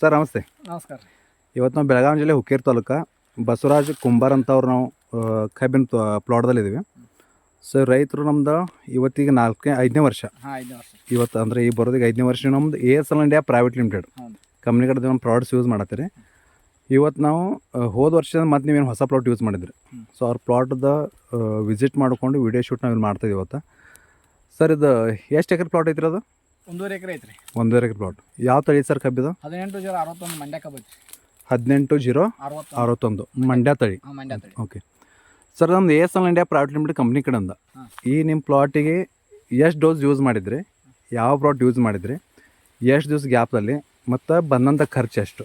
Sir ನಮಸ್ತೆ. ನಮಸ್ಕಾರ. ರೀ ಇವತ್ತು ನಾವು ಬೆಳಗಾವಿ ಜಿಲ್ಲೆ ಹುಕ್ಕೇರಿ ತಾಲೂಕು ಬಸವರಾಜ್ ಕುಂಬಾರ್ ಅಂತವ್ರು ನಾವು ಕಬ್ಬಿನ ಪ್ಲಾಟ್ದಲ್ಲಿದ್ದೀವಿ ಸರ್ ರೈತರು ನಮ್ದು ಇವತ್ತಿಗೆ ನಾಲ್ಕನೇ ಐದನೇ ವರ್ಷ. ಇವತ್ತು ಅಂದರೆ ಈ ಬರೋದಿಗೆ ಐದನೇ ವರ್ಷ ನಮ್ದು S L India private limited company ಕಡೆ ನಮ್ಮ ಪ್ರಾಡಕ್ಟ್ಸ್ ಯೂಸ್ ಮಾಡತ್ತೀರಿ. ಇವತ್ತು ನಾವು ಹೋದ ವರ್ಷದ ಮತ್ತು ನೀವೇನು ಹೊಸ ಪ್ಲಾಟ್ ಯೂಸ್ ಮಾಡಿದ್ರಿ. ಸೊ ಅವ್ರ ಪ್ಲಾಟ್ದ ವಿಸಿಟ್ ಮಾಡಿಕೊಂಡು ವಿಡಿಯೋ ಶೂಟ್ ನಾವು ಇಲ್ಲಿ ಮಾಡ್ತಾಯಿದ್ದೀವಿ ಇವತ್ತು. ಸರ್ ಇದು ಎಷ್ಟು ಎಕರೆ ಪ್ಲಾಟ್ ಐತ್ರಿ ಅದು? ಒಂದೂವರೆ ಎಕರೆ ಐತ್ರಿ. ಒಂದೂವರೆ ಎಕರೆ ಪ್ಲಾಟ್ ಯಾವ ತಳಿ ಸರ್ ಕಬ್ಬಿದು? ಹದಿನೆಂಟು ಜೀರೋ ಅರವತ್ತೊಂದು ಮಂಡ್ಯ ಕಬ್ಬ ಐತ್ರಿ. ಹದಿನೆಂಟು ಜೀರೋ ಅರವತ್ತು ಅರವತ್ತೊಂದು. ಮಂಡ್ಯ ತಳಿ. ಹಾಂ ಮಂಡ್ಯ ತಳಿ. ಓಕೆ ಸರ್ ನಮ್ದು S L India private limited company ಕಡೆಯಿಂದ. ಈ ನಿಮ್ಮ ಪ್ಲಾಟಿಗೆ ಎಷ್ಟು ಡೋಸ್ ಯೂಸ್ ಮಾಡಿದ್ರಿ? ಯಾವ ಪ್ಲಾಟ್ ಯೂಸ್ ಮಾಡಿದ್ರಿ? ಎಷ್ಟು ದಿವಸ ಗ್ಯಾಪಲ್ಲಿ ಮತ್ತು ಬಂದಂಥ ಖರ್ಚು ಎಷ್ಟು?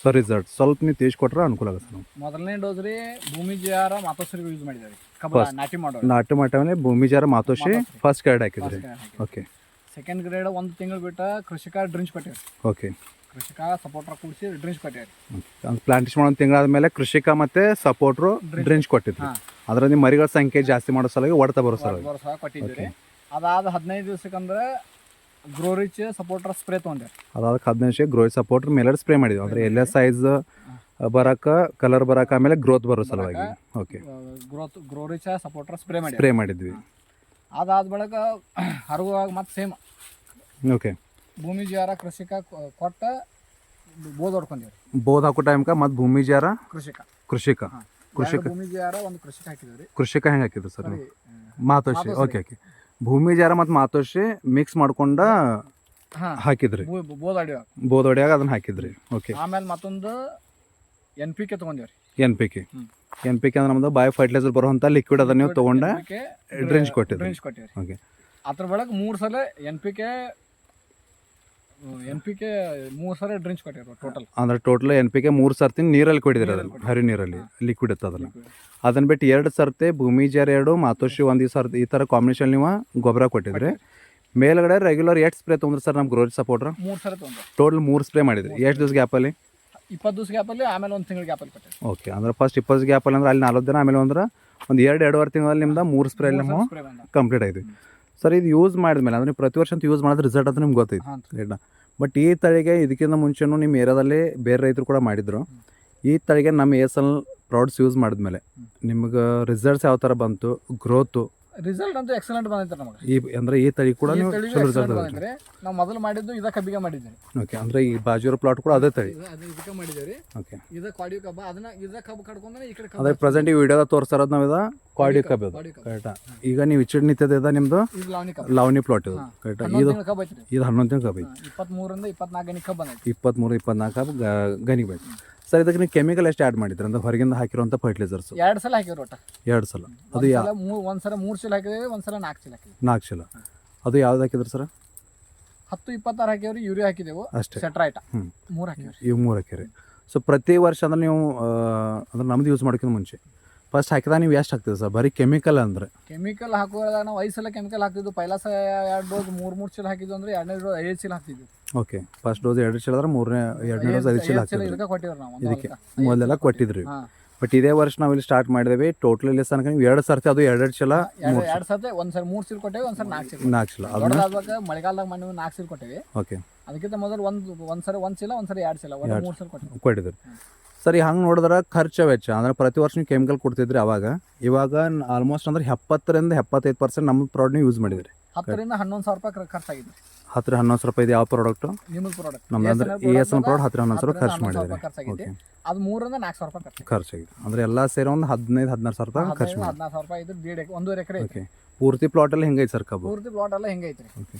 ಸೊ ರಿಸಲ್ಟ್ ಸ್ವಲ್ಪ ನೀವು ತಿಳಿಸ್ಕೊಟ್ರೆ ಅನುಕೂಲ ಆಗುತ್ತೆ ನಾವು ಮೊದಲನೇ ಡೋಸ್ ರೀ ಭೂಮಿ ಜಿಆರ್ ಮಾತೋಶ್ರೀ ಯೂಸ್ ಮಾಡಿದ್ದಾರೆ. ನಾಟಿ ಮಾಡೋ ನಾಟಿ ಮಾಟವೇ ಭೂಮಿಜಾರ ಮಾತೋಶಿ ಮಾತೋಶ್ರೀ. ಫಸ್ಟ್ ಕಾರ್ಡ್ ಹಾಕಿದ್ರಿ. ಓಕೆ ಸೆಕೆಂಡ್ ಗ್ರೇಡ್ ಒಂದು ತಿಂಗಳು ಬಿಟ್ಟು ಕೃಷಿಕ ಡ್ರಿಂಚ್ ಕೊಟ್ಟಿವಿ ಓಕೆ ಕೃಷಿಕ ಸಪೋರ್ಟರ್ ಕೂಡಿಸಿ ಡ್ರಿಂಚ್ ಕೊಟ್ಟಿವಿ ಅಂದ್ರೆ ಪ್ಲಾಂಟೇಶನ್ ಮಾಡೋ ತಿಂಗಳಾದ ಮೇಲೆ ಕೃಷಿಕ ಮತ್ತೆ ಸಪೋರ್ಟ್ರು ಡ್ರಿಂಕ್ಸ್ ಡ್ರಿಂಚ್ ಕೊಟ್ಟಿದ್ರು. ಅದರ ನಿಮ್ಮ ಮರಿಗಳ ಸಂಖ್ಯೆ ಜಾಸ್ತಿ ಮಾಡೋ ಸಲುವಾಗಿ ಹೊಡ್ತಾ ಬರೋ ಸಲ ಕೊಟ್ಟಿದ್ವಿ ರೀ ಅದಾದ ಹದಿನೈದು ದಿವ್ಸಕ್ಕಂದ್ರೆ ಗ್ರೋ ರಿಚ್ ಸಪೋರ್ಟರ್ ಸ್ಪ್ರೇ ತೊಗೊಂಡೆ ಅದಾದ ಹದಿನೈದು ದಿವಸ ಗ್ರೋ ಸಪೋರ್ಟರ್ ಮೇಲೆ ಸ್ಪ್ರೇ ಮಾಡಿದ್ವಿ. ಅಂದ್ರೆ ಎಲ್ಲ ಸೈಜ್ ಬರಕ ಕಲರ್ ಬರಕ ಆಮೇಲೆ ಗ್ರೋತ್ ಬರೋ ಸಲುವಾಗಿ. Okay growth grow rich supporter spray ಮಾಡಿ ಸ್ಪ್ರೇ ಮಾಡಿದ್ವಿ. ಅದಾದ ಬಳಿಕ ಹರಗುವಾಗ ಮತ್ತೆ ಸೇಮ್ ಓಕೆ ಭೂಮಿ ಜ್ವಾರ ಕೃಷಿಕ ಕೊಟ್ಟ ಬೋದ್ ಹೊಡ್ಕೊಂಡಿವ್ರಿ. ಬೋಧ ಹಾಕೋ ಟೈಮ್ಕ ಮತ್ತೆ ಭೂಮಿ ಜಾರ ಕೃಷಿಕ. ಕೃಷಿಕ. ಕೃಷಿಕ. ಭೂಮಿ ಜಾರ ಒಂದು ಕೃಷಿಕ ಹಾಕಿದ್ರಿ ಕೃಷಿಕ ಹೆಂಗೆ ಹಾಕಿದ್ರು ಸರ್ ಮಾತೋಶಿ ಓಕೆ ಓಕೆ ಭೂಮಿ ಜಾರ ಮತ್ತೆ ಮಾತೋಶಿ ಮಿಕ್ಸ್ ಮಾಡ್ಕೊಂಡ ಹಾಕಿದ್ರಿ. ಬೋಧ ಹೊಡಿಯಾಗ ಬೋದ್ ಹೊಡಿಯಾಗ ಅದನ್ನ ಹಾಕಿದ್ರಿ. ಓಕೆ ಆಮೇಲೆ ಮತ್ತೊಂದು N P K ತೊಗೊಂಡೇವ್ರಿ. N P K. N P K ಅಂದ್ರೆ ನಮ್ದು ಬಯೋ ಫರ್ಟಿಲೈಸರ್ ಬರುವಂಥ ಲಿಕ್ವಿಡ್ ಅದನ್ನ ನೀವು ತೊಗೊಂಡ ಡ್ರಿಂಚ್ ಕೊಟ್ಟಿದ್ರಿ ಡ್ರಿಂಚ್ ಕೊಟ್ಟಿವ್ರಿ. ಓಕೆ ಅದ್ರ ಒಳಗೆ ಮೂರು ಸಲ N P K N P K ಮೂರು ಸಲ ಡ್ರಿಂಚ್ ಕೊಟ್ಟಿರೋ ಟೋಟಲ್ ಅಂದ್ರೆ ಟೋಟಲ್ ಎನ್ ಪಿ ಕೆ ಮೂರು ಸರ್ತಿ ನೀರಲ್ಲಿ ಕೊಟ್ಟಿದ್ರಿ ಅದನ್ನ ಹರಿ ನೀರಲ್ಲಿ ಲಿಕ್ವಿಡ್ ಇತ್ತು ಅದನ್ನ. ಅದನ್ನ ಬಿಟ್ಟು ಎರಡು ಸರ್ತಿ ಭೂಮಿ ಜಾರ ಎರಡು ಮಾತೋಶಿ ಒಂದು ಈ ಸರ್ತಿ ಈ ಥರ ಕಾಂಬಿನೇಷನ್ ನೀವು ಗೊಬ್ಬರ ಕೊಟ್ಟಿದ್ರಿ. ಮೇಲ್ಗಡೆ ರೆಗ್ಯುಲರ್ ಎಷ್ಟು ಸ್ಪ್ರೇ ತೊಗೊಂಡ್ರಿ ಸರ್ ನಮ್ಮ ಗ್ರೋತ್ ಸಪೋರ್ಟ್ರ ಮೂರು ಸಲ ತೊಗೊಂಡ್ರಿ. ಟೋಟಲ್ ಮೂರು ಸ್ಪ್ರೇ ಮಾಡಿದ್ರಿ. ಎಷ್ಟು ದಿವಸ ಗ್ಯಾಪಲ್ಲಿ ಇಪ್ಪತ್ತು ದಿವಸ ಗ್ಯಾಪಲ್ಲಿ ಆಮೇಲೆ ಒಂದು ತಿಂಗಳ ಗ್ಯಾಪಲ್ಲಿ ಕೊಟ್ಟೆ ಓಕೆ ಅಂದ್ರೆ ಫಸ್ಟ್ ಇಪ್ಪತ್ತು ಗ್ಯಾಪಲ್ಲಿ ಅಂದ್ರೆ ಅಲ್ಲಿ ನಲ್ವತ್ತು ದಿನ ಆಮೇಲೆ ಅಂದ್ರೆ ಒಂದು ಎರಡು ಎರಡುವರೆ ತಿಂಗಳಲ್ಲಿ ನಿಮ್ದು ಮೂರು ಸ್ಪ್ರೇ ಕಂಪ್ಲೀಟ್ ಆಯ್ತು. ಸರ್ ಇದು ಯೂಸ್ ಮಾಡಿದ್ಮೇಲೆ ಅಂದ್ರೆ ನೀವು ಪ್ರತಿ ವರ್ಷ ಅಂತ ಯೂಸ್ ಮಾಡಿದ್ರೆ ರಿಸಲ್ಟ್ ಅಂತ ನಿಮ್ಗೆ ಗೊತ್ತೈತಿ. ರೈಟ್ನಾ ಬಟ್ ಈ ತಳಿಗೆ ಇದಕ್ಕಿಂತ ಮುಂಚೆನೂ ನಿಮ್ಮ ಏರಿಯಾದಲ್ಲಿ ಬೇರೆ ರೈತರು ಕೂಡ ಮಾಡಿದ್ರು. ಈ ತಳಿಗೆ ನಮ್ಮ ಎಸ್ ಎಲ್ ಪ್ರಾಡಕ್ಟ್ಸ್ ಯೂಸ್ ಮಾಡಿದ್ಮೇಲೆ ನಿಮ್ಗೆ ರಿಸಲ್ಟ್ಸ್ ಯಾವ ಥರ ಬಂತು ಗ್ರೋತು ರಿಸಲ್ಟ್ ಅಂತೂ ಎಕ್ಸಲೆಂಟ್ ಬಂದೈತೆ ನಮಗೆ. ಈ ಅಂದ್ರೆ ಈ ತಳಿ ಕೂಡ ನೀವು ಚಲೋ ರಿಸಲ್ಟ್ ಬಂದೈತ್ರಿ ನಾವು ಮೊದಲು ಮಾಡಿದ್ದು ಇದ ಕಬ್ಬಿಗೆ ಮಾಡಿದ್ದೀವಿ. ಓಕೆ ಅಂದ್ರೆ ಈ ಬಾಜೂರ ಪ್ಲಾಟ್ ಕೂಡ ಅದೇ ತಳಿ. ಇದು ಇದಕ್ಕೆ ಮಾಡಿದ್ದೀವಿ. ಓಕೆ ಇದ ಕ್ವಾಡಿ ಕಬ್ಬ ಅದನ್ನ ಇದ ಕಬ್ಬು ಕಡ್ಕೊಂಡ್ರೆ ಈ ಕಡೆ ಅದೇ ಪ್ರೆಸೆಂಟ್ ಈ ವಿಡಿಯೋದ ತೋರಿಸ್ತಾರದು ನಾವಿದ ಇದು ಕ್ವಾಡಿ ಕಬ್ ಇದು. ಕ್ವಾಡಿ ಕಬ್ಬು. ಕರೆಕ್ಟಾ ಈಗ ನೀವು ಇಚ್ಚಿಡ್ ನಿಂತಿದ್ದ ನಿಮ್ದು? ಇದು ಲಾವಣಿ ಕಬ್ಬು. ಲಾವಣಿ ಪ್ಲಾಟ್ ಇದು. ಕರೆಕ್ಟ್ ಹನ್ನೊಂದು ಇದು ಕಬ್ಬು ಐತ್ರಿ. ಇದು ಹನ್ನೊಂದು ತಿಂಗಳು ಕಬ್ ಐತಿ ಇಪ್ಪತ್ಮೂರರಿಂದ ಇಪ್ಪತ್ನಾಲ್ಕು ಗಣಿ ಕಬ್ಬು ಬಂದೈತಿ ಇಪ್ಪತ್ತ್ಮೂರು ಇಪ್ಪತ್ನಾಲ್ಕು ಗನಿಗೆ ಬೇಕು ಸರ್ ಇದಕ್ಕೆ ನೀವು ಕೆಮಿಕಲ್ ಎಷ್ಟು ಆ್ಯಡ್ ಮಾಡಿದ್ರಿ? ಅಂದ್ರೆ ಹೊರಗಿಂದ ಹಾಕಿರುವಂಥ ಫರ್ಟಿಲೈಸರ್ಸ್ ಎರಡು ಸಲ ಹಾಕಿರೋಟ ಒಟ್ಟ. ಎರಡು ಸಲ. ಅದು ಯಾ ಒಂದ್ಸಲ ಮೂರು ಚೀಲ ಹಾಕಿದೇವಿ ಒಂದ್ಸಲ ನಾಲ್ಕು ಚೀಲ ಹಾಕಿದ್ವಿ. ನಾಲ್ಕು ಚೀಲ ಅದು ಯಾವ್ದು ಹಾಕಿದ್ರಿ ಸರ್? ಹತ್ತು ಇಪ್ಪತ್ತಾರು ಹಾಕಿವ್ರಿ ಯೂರಿಯಾ ಹಾಕಿದೆವು. ಅಷ್ಟೇ. ಸೆಟ್ರೈಟ ಹ್ಞೂ ಮೂರು ಹಾಕಿವ್ರಿ. ಇವು ಮೂರು ಹಾಕಿರಿ ಸೊ ಪ್ರತಿ ವರ್ಷ ಅಂದ್ರೆ ನೀವು ಅಂದ್ರೆ ನಮ್ದು ಯೂಸ್ ಮಾಡೋಕ್ಕಿಂತ ಮುಂಚೆ. ಫಸ್ಟ್ ಹಾಕಿದ ನೀವು ಎಷ್ಟು ಹಾಕ್ತೀವಿ ಸರ್ ಬರೀ ಕೆಮಿಕಲ್ ಅಂದ್ರೆ. ಕೆಮಿಕಲ್ ಹಾಕುವಾಗ ನಾವು ಐದು ಸಲ ಕೆಮಿಕಲ್ ಹಾಕ್ತಿದ್ದು ಪೈಲ ಎರಡು ಡೋಸ್ ಮೂರು ಮೂರು ಚೀಲ ಹಾಕಿದ್ವು ಅಂದ್ರೆ ಎರಡನೇ ಡೋಸ್ ಐದು ಚೀಲ ಹಾಕ್ತಿದ್ವಿ. ಓಕೆ ಫಸ್ಟ್ ಡೋಸ್ ಎರಡು ಚೀಲ ಆದ್ರೆ ಮೂರನೇ ಎರಡನೇ ಡೋಸ್ ಐದು ಚೀಲ ಹಾಕ್ತಿದ್ವಿ ಇದಕ್ಕೆ ಕೊಟ್ಟಿವ್ರಿ ನಾವು. ಒಂದು ಇದಕ್ಕೆ ಮೊದಲೆಲ್ಲ ಕೊಟ್ಟಿದ್ರಿ. ಬಟ್ ಇದೇ ವರ್ಷ ನಾವು ಇಲ್ಲಿ ಸ್ಟಾರ್ಟ್ ಮಾಡಿದೇವೆ. ಟೋಟಲ್ ಇಲ್ಲಿ ತನಕ ನೀವು ಎರಡು ಸರ್ತಿ ಅದು ಎರಡೆರಡು ಚೀಲ ಎರಡು ಸರ್ತಿ ಸರ್ತಿ ಒಂದ್ಸರಿ ಮೂರು ಚೀಲ ಕೊಟ್ಟೇವಿ ಒಂದ್ಸರಿ ನಾಲ್ಕು ಚೀಲ ನಾಲ್ಕು ಚೀಲ ಅದನ್ನ ದೊಡ್ಡದಾದ್ವಾಗ ಮಳೆಗಾಲದಾಗ ಮಣ್ಣು ನಾಲ್ಕು ಚೀಲ ಕೊಟ್ಟೇವಿ. ಓಕೆ ಅದಕ್ಕಿಂತ ಮೊದಲು ಒಂದು ಒಂದ್ಸರಿ ಒಂದ್ ಚೀಲ ಒಂದ್ಸರಿ ಎರಡು ಚೀಲ ಒಂದ್ ಮೂರು ಕೊಟ್ಟಿದ್ರು. ಕೊಟ್ಟಿದ್ರಿ ಸರಿ ಹಂಗೆ ನೋಡಿದ್ರೆ ಖರ್ಚು ವೆಚ್ಚ. ಅಂದರೆ ಪ್ರತಿ ವರ್ಷ ನೀವು ಕೆಮಿಕಲ್ ಕೊಡ್ತಿದ್ರಿ ಅವಾಗ. ಇವಾಗ ಆಲ್ಮೋಸ್ಟ್ ಅಂದ್ರೆ ಎಪ್ಪತ್ತರಿಂದ ಎಪ್ಪತ್ತೈದು ಪರ್ಸೆಂಟ್ ನಮ್ಮ ಪ್ರಾಡಕ್ಟ್ ಯೂಸ್ ಮಾಡಿದ್ರಿ ಹತ್ತರಿಂದ ಹನ್ನೊಂದು ಸಾವಿರ ರೂಪಾಯಿ ಖರ್- ಖರ್ಚಾಗಿದೆ. ಹತ್ತಿರ ಹನ್ನೊಂದು ಸಾವಿರ ರೂಪಾಯಿ ಇದು ಯಾವ ಪ್ರಾಡಕ್ಟು ನಮ್ದು ಅಂದ್ರೆ ಇ ಎಸ್ ಎನ್ ಪ್ರಾಡಕ್ಟ್ ಹತ್ತಿರ ಹನ್ನೊಂದು ಸಾವಿರ ಖರ್ಚು ಮಾಡಿದ್ರಿ ಅದು ಮೂರರಿಂದ ನಾಲ್ಕು ಸಾವಿರ ರೂಪಾಯಿ ಖರ್ಚಾಗಿದೆ. ಅಂದ್ರೆ ಎಲ್ಲ ಸೇರಿ ಒಂದು ಹದಿನೈದು ಹದಿನಾರು ಸಾವಿರ ರೂಪಾಯಿ ಖರ್ಚು ಮಾಡಿ ಹದಿನಾರು ಸಾವಿರ ರೂಪಾಯಿ ದೇಡ್ ಎಕರೆ ಒಂದೂವರೆ ಎಕರೆ ಓಕೆ ಪೂರ್ತಿ ಪ್ಲಾಟಲ್ಲಿ ಹೆಂಗೈತೆ ಸರ್ ಕಬ್ಬು? ಪೂರ್ತಿ ಪ್ಲಾಟ್ ಎಲ್ಲ ಹೆಂಗೈತ್ರಿ. ಓಕೆ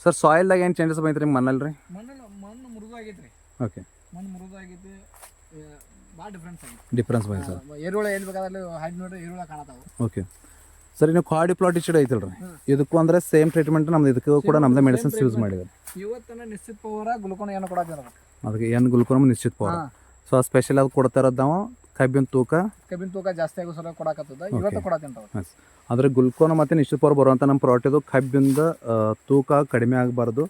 ಸರ್ ಸಾಯಿಲ್ದಾಗ ಏನು ಚೇಂಜಸ್ ಬಂತು ರೀ ಮಣ್ಣಲ್ಲಿ ರೀ? ಮಣ್ಣು ಮಣ್ಣು ಮೃದು ಆಗೈತ್ರಿ ಓಕೆ ಮಣ್ಣು ಮುರಿದಾಗಿದ್ದು ಭಾಳ ಡಿಫ್ರೆನ್ಸ್ ಆಗಿದೆ. ಡಿಫ್ರೆನ್ಸ್ ಬಂತು ಸರ್. ಎರುಳ ಎಲ್ಲಿ ಬೇಕಾದಲ್ಲಿ ಹೈಡ್ ನೋಡ್ರಿ ಎರುಳ ಕಾಣತಾವು ಓಕೆ ಸರ್ ಇನ್ನು ಕ್ವಾಡಿ ಪ್ಲಾಟ್ ಇಚ್ಚಿಡ ಐತಲ್ರಿ ಇದಕ್ಕೂ ಅಂದ್ರೆ ಸೇಮ್ ಟ್ರೀಟ್ಮೆಂಟ್ ನಮ್ದು ಇದಕ್ಕೂ ಕೂಡ ನಮ್ದೇ ಮೆಡಿಸಿನ್ಸ್ ಯೂಸ್ ಮಾಡಿದ್ದಾರೆ. ಇವತ್ತನ ನಿಶ್ಚಿತ ಪವರ ಗ್ಲುಕೋನ್ ಏನು ಕೊಡಾಕಿದಾರ ಅದಕ್ಕೆ. ಏನು ಗುಲ್ಕೋನ್ ನಿಶ್ಚಿತ ಪವರ್. ಸೊ ಆ ಸ್ಪೆಷಲ್ ಅದು ಕೊಡ್ತಾ ಇರೋದು ನಾವು ಕಬ್ಬಿನ ತೂಕ. ಕಬ್ಬಿನ ತೂಕ ಜಾಸ್ತಿ ಆಗೋ ಸಲ ಕೊಡಾಕತ್ತದ ಇವತ್ತು ಕೊಡಾತಿಂತಾವ ಅಂದರೆ ಗುಲ್ಕೋನ ಮತ್ತೆ ನಿಶ್ಚಿತ ಪವರ್ ಬರುವಂತ ನಮ್ಮ ಪ್ರಾಡಕ್ಟ್ ಇದು ಕಬ್ಬಿಂದ ತೂಕ ಕಡಿಮೆ ಆಗಬಾರ್ದು.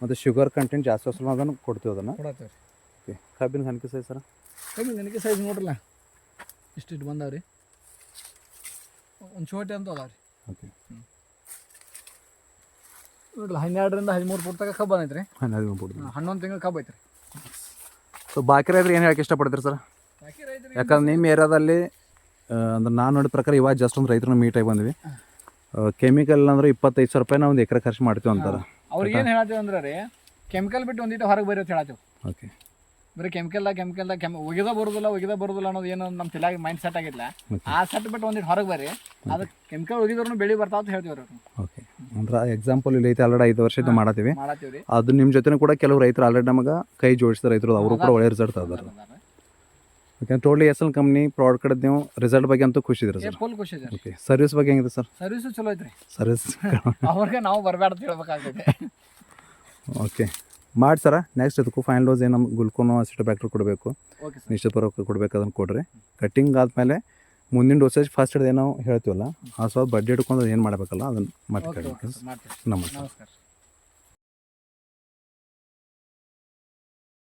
ಮತ್ತೆ ಶುಗರ್ ಕಂಟೆಂಟ್ ಜಾಸ್ತಿ ಸಲ ಅದನ್ನು ಕೊಡ್ತೀವಿ ಅದನ್ನ. ಓಕೆ. ಕಬ್ಬಿನ ಕನಕಿ ಸೈಜ್ ಸರ್? ಕಮ್ಮಿ ನನಗೆ ಸೈಜ್ ನೋಡ್ರಲ್ಲ. ಬಂದಾವ ರೀ ಒಂದು ಚೋಟಿ ಅಂತ ಅದಾವ್ರಿ. ಓಕೆ. ನೋಡ್ರಿ ಹನ್ನೆರಡರಿಂದ ಹದಿಮೂರು ಫುಟ್ ತನಕ ಕಬ್ಬು ಬಂದೈತ್ರಿ. ಹನ್ನೆರಡು ಫುಟ್ ಹನ್ನೊಂದು ತಿಂಗಳು ಕಬ್ಬು ಐತ್ರಿ. ಸೊ ಬಾಕಿ ರೈತರು ಏನು ಹೇಳಕ್ಕೆ ಇಷ್ಟಪಡ್ತೀರಿ ಸರ್? ಬಾಕಿ ರೈತರಿಗೆ ಯಾಕಂದ್ರೆ ನಿಮ್ಮ ಏರಿಯಾದಲ್ಲಿ ಅಂದ್ರೆ ನಾನು ನೋಡಿದ ಪ್ರಕಾರ ಇವಾಗ ಜಸ್ಟ್ ಒಂದು ರೈತರನ್ನ ಮೀಟ್ ಆಗಿ ಬಂದ್ವಿ. ಕೆಮಿಕಲ್ ಅಂದ್ರೆ ಇಪ್ಪತ್ತೈದು ಸಾವಿರ ರೂಪಾಯಿ ನಾವು ಒಂದು ಎಕರೆ ಖರ್ಚು ಮಾಡ್ತೀವಿ ಅಂತಾರೆ. ಅವ್ರಿಗೆ ಏನು ಹೇಳ್ತೀವಿ ಅಂದ್ರೆ ರೀ ಕೆಮಿಕಲ್ ಬಿಟ್ಟು ಒಂದಿಟ್ಟು ಹೊರಗೆ ಬರೀ ಅಂತ ಹೇಳತ್ತೀವಿ. ಓಕೆ. ಬರೀ ಕೆಮಿಕಲ್ದಾಗ ಕೆಮಿಕಲ್ದಾಗ ಕೆಮ್ ಒಗಿದ ಬರುದಿಲ್ಲ ಒಗಿದ ಬರೋದಿಲ್ಲ ಅನ್ನೋದು ಏನು ನಮ್ಮ ತಲೆಯಾಗ ಮೈಂಡ್ ಸೆಟ್ ಆಗಿಲ್ಲ ಆ ಸೆಟ್ ಬಿಟ್ಟು ಒಂದಿಟ್ಟು ಹೊರಗೆ ಬರ್ರಿ. ಅದು ಕೆಮಿಕಲ್ ಒಗಿದ್ರು ಬೆಳಿ ಬರ್ತಾವ ಅಂತ ಹೇಳ್ತೀವಿ ಓಕೆ ಅಂದ್ರೆ ಎಕ್ಸಾಂಪಲ್ ಇಲ್ಲಿ ಐತೆ ಆಲ್ರೆಡಿ ಐದು ವರ್ಷದ ಮಾಡತ್ತೀವಿ ಅದು ನಿಮ್ಮ ಜೊತೆನೂ ಕೂಡ ಕೆಲವು ರೈತರು ಆಲ್ರೆಡಿ ನಮಗೆ ಕೈ ಜೋಡಿಸಿದ ರೈತರು ಅವರು ಕೂಡ ಒಳ್ಳೆ ರಿಸಲ್ಟ್ ಅದಾರ ಯಾಕಂದ್ರೆ totally S L company product ಕಡೆ ನೀವು ರಿಸಲ್ಟ್ ಬಗ್ಗೆ ಅಂತೂ ಖುಷಿ ಇದ್ರಿ ಸರ್? ಫುಲ್ ಖುಷಿ ಇದೆ ಓಕೆ ಸರ್ವಿಸ್ ಬಗ್ಗೆ ಹೆಂಗಿದೆ ಸರ್? ಸರ್ವಿಸ್ ಚಲೋ ಐತ್ರಿ. ಸರ್ವಿಸ್ ಅವ್ರಿಗೆ ನಾವು ಬರಬೇಡ ಹೇಳ್ಬೇಕಾಗ್ತದೆ ಓಕೆ ಮಾಡಿ ಸರ ನೆಕ್ಸ್ಟ್ ಅದಕ್ಕೂ ಫೈನಲ್ ಡೋಸ್ ಏನು ನಮ್ಗೆ ಗುಲ್ಕೋನೋ ಅಸಿಟೋ ಬ್ಯಾಕ್ಟರ್ ಕೊಡಬೇಕು ನಿಶ್ಚಿತಪೂರ್ವಕ ಕೊಡಬೇಕು ಅದನ್ನು ಕೊಡ್ರಿ. ಕಟ್ಟಿಂಗ್ ಆದಮೇಲೆ ಮುಂದಿನ ಡೋಸೇಜ್ ಫಸ್ಟ್ ಏನೋ ಹೇಳ್ತೀವಲ್ಲ ಆ ಸ್ವಲ್ಪ ಬಡ್ಡಿ ಹಿಡ್ಕೊಂಡು ಏನು ಮಾಡಬೇಕಲ್ಲ ಅದನ್ನು ಮಾಡ್ತೀವಿ ನಮಸ್ಕಾರ.